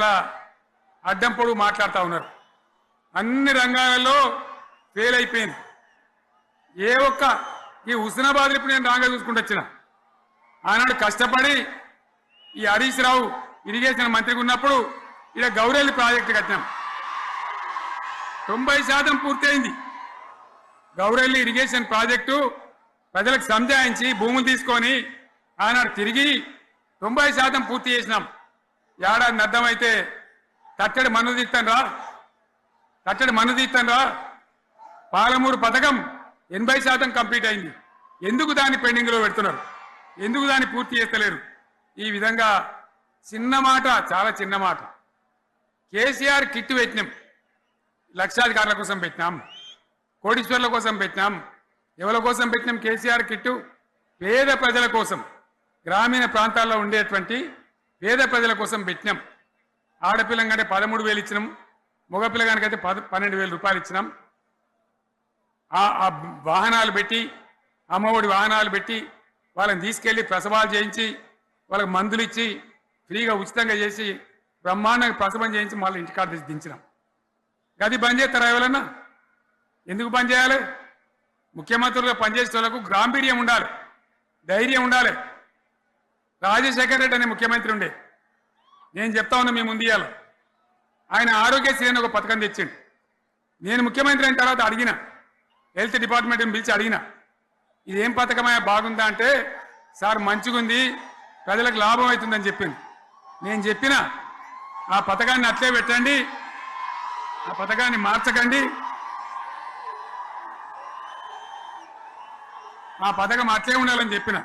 అడ్డం పొడుగు మాట్లాడుతూ ఉన్నారు. అన్ని రంగాలలో ఫెయిల్ అయిపోయింది. ఏ ఒక్క ఈ హుస్నాబాద్ ఇప్పుడు నేను రాగా చూసుకుంటూ వచ్చిన. ఆనాడు కష్టపడి ఈ హరీష్ రావు ఇరిగేషన్ మంత్రిగా ఉన్నప్పుడు ఇలా గౌరెల్లి ప్రాజెక్టు కట్టినాం. తొంభై శాతం పూర్తయింది. గౌరెల్లి ఇరిగేషన్ ప్రాజెక్టు ప్రజలకు సంజాయించి భూములు తీసుకొని ఆనాడు తిరిగి తొంభై శాతం పూర్తి చేసినాం. ఏడాది అర్థమైతే తట్టడి మన్ను తీస్తాను రా తట్టడి మన్ను తీస్తాను రా పాలమూరు పథకం ఎనభై శాతం కంప్లీట్ అయింది. ఎందుకు దాన్ని పెండింగ్లో పెడుతున్నారు? ఎందుకు దాన్ని పూర్తి చేస్తలేరు? ఈ విధంగా చిన్న మాట చాలా చిన్న మాట. కేసీఆర్ కిట్ పెట్టినాం. లక్షాధికారుల కోసం పెట్టినాం. కోటీశ్వర్ల కోసం పెట్టినాం. ఎవరి కోసం పెట్టినాం కేసీఆర్ కిట్టు? పేద ప్రజల కోసం. గ్రామీణ ప్రాంతాల్లో ఉండేటువంటి పేద ప్రజల కోసం పెట్టినాం. ఆడపిల్లంకంటే పదమూడు వేలు ఇచ్చినాం. మగపిల్లగానికైతే పద పన్నెండు వేల రూపాయలు ఇచ్చినాం. ఆ ఆ వాహనాలు పెట్టి అమ్మఒడి వాహనాలు పెట్టి వాళ్ళని తీసుకెళ్ళి ప్రసవాలు చేయించి వాళ్ళకి మందులు ఇచ్చి ఫ్రీగా ఉచితంగా చేసి బ్రహ్మాండంగా ప్రసవం చేయించి మళ్ళీ ఇంటికాడ కార్డు దించినాం. గది బంద్ చేస్తారా ఎవరన్నా? ఎందుకు బంద్ చేయాలి? ముఖ్యమంత్రులుగా పనిచేసే వాళ్ళకు గాంభీర్యం ఉండాలి. ధైర్యం ఉండాలి. రాజశేఖర్ రెడ్డి అనే ముఖ్యమంత్రి ఉండే. నేను చెప్తా ఉన్నా మీ ముందు ఇయ్యాల. ఆయన ఆరోగ్యశ్రీ అని ఒక పథకం తెచ్చిండు. నేను ముఖ్యమంత్రి అయిన తర్వాత అడిగిన. హెల్త్ డిపార్ట్మెంట్ని పిలిచి అడిగిన. ఇదేం పథకమయ్యా? బాగుందా అంటే సార్ మంచిగుంది. ప్రజలకు లాభం అవుతుందని చెప్పింది నేను చెప్పిన ఆ పథకాన్ని అట్లే పెట్టండి. ఆ పథకాన్ని మార్చకండి. ఆ పథకం అట్లే ఉండాలని చెప్పిన.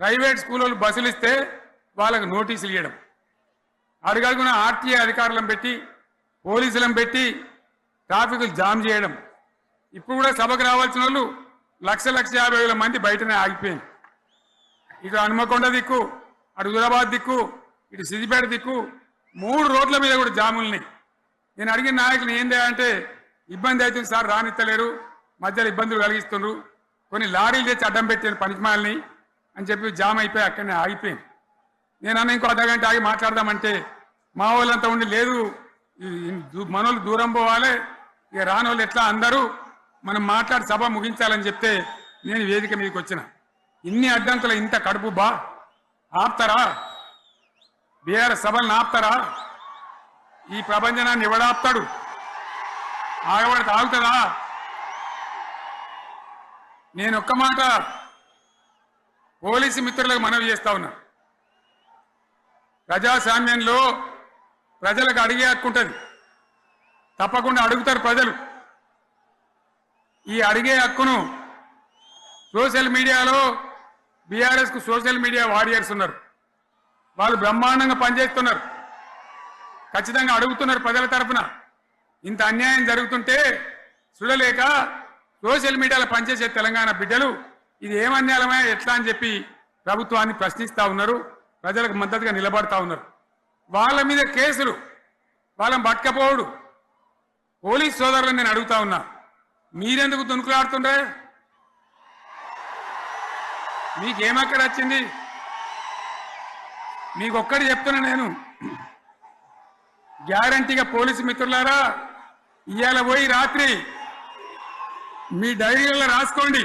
ప్రైవేట్ స్కూళ్ళు బస్సులు ఇస్తే వాళ్ళకు నోటీసులు ఇవ్వడం అడుగడుగున ఆర్టీఏ అధికారులను పెట్టి పోలీసులను పెట్టి ట్రాఫిక్లు జామ్ చేయడం. ఇప్పుడు కూడా సభకు రావాల్సిన వాళ్ళు లక్ష లక్ష యాభై వేల మంది బయటనే ఆగిపోయింది. ఇటు హనుమకొండ దిక్కు అటు హుజరాబాద్ దిక్కు ఇటు సిద్దిపేట దిక్కు మూడు రోడ్ల మీద కూడా జాములున్నాయి నేను అడిగిన నాయకులు ఏంది అంటే ఇబ్బంది అవుతుంది సార్ రానిత్తలేరు మధ్యలో ఇబ్బందులు కలిగిస్తున్నారు కొన్ని లారీలు తెచ్చి అడ్డం పెట్టాను పనికిమాలని అని చెప్పి జామ్ అయిపోయి అక్కడనే ఆగిపోయింది నేనన్నా ఇంకో అర్ధగంట ఆగి మాట్లాడదామంటే మా వాళ్ళంతా ఉండి లేదు మనోళ్ళు దూరం పోవాలి ఇక రానోళ్ళు ఎట్లా అందరూ మనం మాట్లాడి సభ ముగించాలని చెప్తే నేను వేదిక మీదకి వచ్చిన. ఇన్ని అడ్డంకులు ఇంత కడుపు బా ఆపుతారా? బీఆర్ఎస్ సభలను ఆపుతారా? ఈ ప్రపంచనాన్ని ఎవడాపుతాడు ఆగబడితే ఆగుతుందా? నేను ఒక్క మాట పోలీసు మిత్రులకు మనవి చేస్తా ఉన్నా. ప్రజాస్వామ్యంలో ప్రజలకు అడిగే హక్కు ఉంటుంది. తప్పకుండా అడుగుతారు ప్రజలు. ఈ అడిగే హక్కును సోషల్ మీడియాలో బీఆర్ఎస్కు సోషల్ మీడియా వారియర్స్ ఉన్నారు. వాళ్ళు బ్రహ్మాండంగా పనిచేస్తున్నారు. ఖచ్చితంగా అడుగుతున్నారు ప్రజల తరఫున ఇంత అన్యాయం జరుగుతుంటే చూడలేక సోషల్ మీడియాలో పనిచేసే తెలంగాణ బిడ్డలు ఇది ఏం ఎట్లా అని చెప్పి ప్రభుత్వాన్ని ప్రశ్నిస్తూ ఉన్నారు ప్రజలకు మద్దతుగా నిలబడతా ఉన్నారు. వాళ్ళ మీద కేసులు వాళ్ళని పట్టకపోవడు. పోలీస్ సోదరులను నేను అడుగుతా ఉన్నా మీరెందుకు దునుకులాడుతుండే మీకేమక్కడ వచ్చింది? మీకు ఒక్కటి చెప్తున్నా నేను. గ్యారంటీగా పోలీసు మిత్రులారా ఇవాళ పోయి రాత్రి మీ డైరీలలో రాసుకోండి.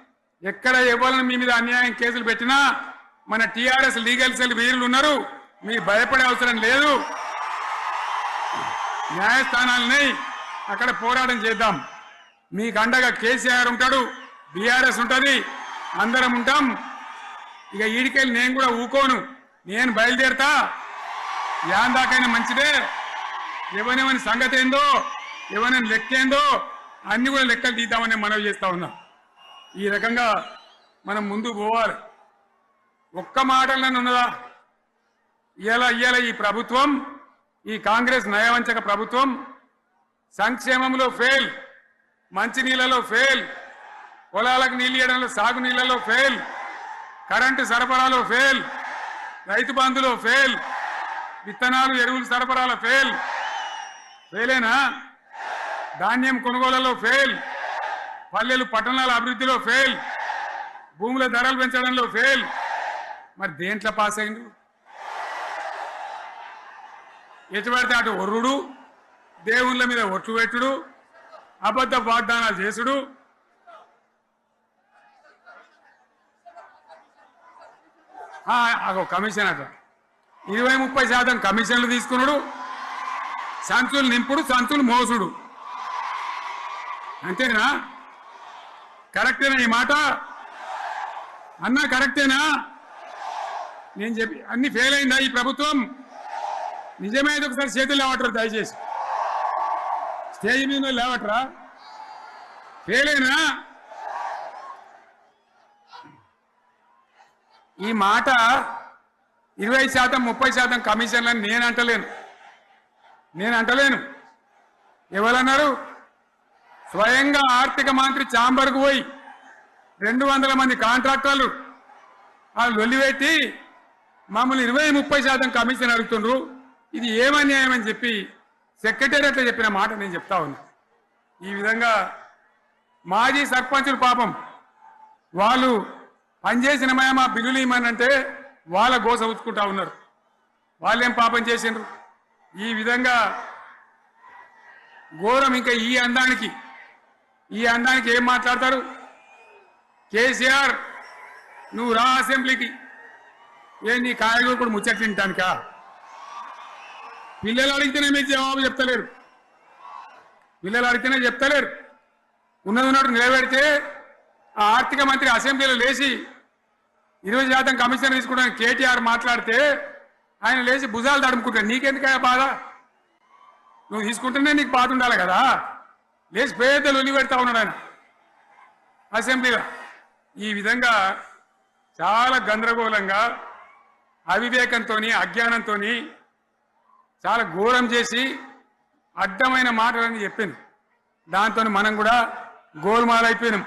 ఎక్కడ ఎవరిని మీ మీద అన్యాయం కేసులు పెట్టినా మన టీఆర్ఎస్ లీగల్ సెల్ వీరులు ఉన్నారు మీరు భయపడే అవసరం లేదు. న్యాయస్థానాలని అక్కడ పోరాటం చేద్దాం. మీకు అండగా కేసీఆర్ ఉంటాడు బీఆర్ఎస్ ఉంటుంది అందరం ఉంటాం. ఇక ఈడికెళ్ళి నేను కూడా ఊకోను నేను బయలుదేరతా. యాన్ దాకైనా మంచిదే ఎవరెవని సంగతి ఏందో ఎవరైనా లెక్క ఏందో అన్ని కూడా లెక్కలు తీద్దామని మనవి చేస్తా ఉన్నా. ఈ రకంగా మనం ముందుకు పోవాలి. ఒక్క మాటలను ఉన్నదా? ఇలా ఇవాళ ఈ ప్రభుత్వం ఈ కాంగ్రెస్ నయవంచక ప్రభుత్వం సంక్షేమంలో ఫెయిల్ మంచినీళ్ళలో ఫెయిల్ పొలాలకు నీళ్ళు ఇవ్వడంలో సాగు నీళ్ళలో ఫెయిల్ కరెంటు సరఫరాలో ఫెయిల్ రైతు బంధులో ఫెయిల్ విత్తనాలు ఎరువులు సరఫరాలో ఫెయిల్ ఫెయిలేనా ధాన్యం కొనుగోలలో ఫెయిల్ పల్లెలు పట్టణాల అభివృద్ధిలో ఫెయిల్ భూముల ధరలు పెంచడంలో ఫెయిల్ మరి దేంట్లో పాస్ అయిండు? ఎటు పడితే అటు ఒర్రుడు దేవుళ్ళ మీద ఒట్లు పెట్టుడు అబద్ధ వాగ్దానాలు చేసుడు. అగో కమిషన్ అట. ఇరవై ముప్పై శాతం కమిషన్లు తీసుకున్నాడు సంచులు నింపుడు సంచులు మోసుడు. అంతేనా? కరెక్టేనా ఈ మాట? అన్నా కరెక్టేనా? నేను చెప్పి అన్ని ఫెయిల్ అయిందా ఈ ప్రభుత్వం? నిజమైతే ఒకసారి చేతులు లేవటరు దయచేసి. స్టేజ్ మీద లేవట్రా? ఫెయిల్ అయినా ఈ మాట ఇరవై శాతం ముప్పై శాతం కమిషన్లని నేను అంటలేను. నేను అంటలేను. ఎవరన్నారు? స్వయంగా ఆర్థిక మంత్రి చాంబర్కు పోయి రెండు వందల మంది కాంట్రాక్టర్లు వాళ్ళు లొల్లిపెట్టి మమ్మల్ని ఇరవై ముప్పై శాతం కమిషన్ అడుగుతుండ్రు. ఇది ఏమన్యాయం అని చెప్పి సెక్రటేరియట్లో చెప్పిన మాట నేను చెప్తా ఉన్నా. ఈ విధంగా మాజీ సర్పంచులు పాపం వాళ్ళు పనిచేసిన మా బిల్లులు ఇమ్మనంటే వాళ్ళ గోస ఉచ్చుకుంటా ఉన్నారు. వాళ్ళేం పాపం చేసిండ్రు? ఈ విధంగా ఘోరం ఇంకా ఈ అందానికి ఈ అందానికి ఏం మాట్లాడతారు? కేసీఆర్ నువ్వు రా అసెంబ్లీకి. ఏ నీ కాయగూరు కూడా ముచ్చట్లు తింటానికా పిల్లలు అడిగితేనే మీరు జవాబు చెప్తలేరు. పిల్లలు అడిగితేనే చెప్తలేరు. ఉన్నది ఉన్నట్టు నిలబెడితే ఆ ఆర్థిక మంత్రి అసెంబ్లీలో లేచి ఇరవై శాతం కమిషన్ తీసుకోవడానికి కేటీఆర్ మాట్లాడితే ఆయన లేచి భుజాలు తడుముకుంటాడు. నీకెందుకయ్యా బాధ? నువ్వు తీసుకుంటేనే నీకు బాధ ఉండాలి కదా? లేచి పేదలు ఉల్లి పెడతా ఉన్నాడు ఆయన. అసెంబ్లీలో. ఈ విధంగా చాలా గందరగోళంగా అవివేకంతో అజ్ఞానంతో చాలా ఘోరం చేసి అడ్డమైన మాటలని చెప్పింది. దాంతో మనం కూడా గోల్మాల్ అయిపోయినాం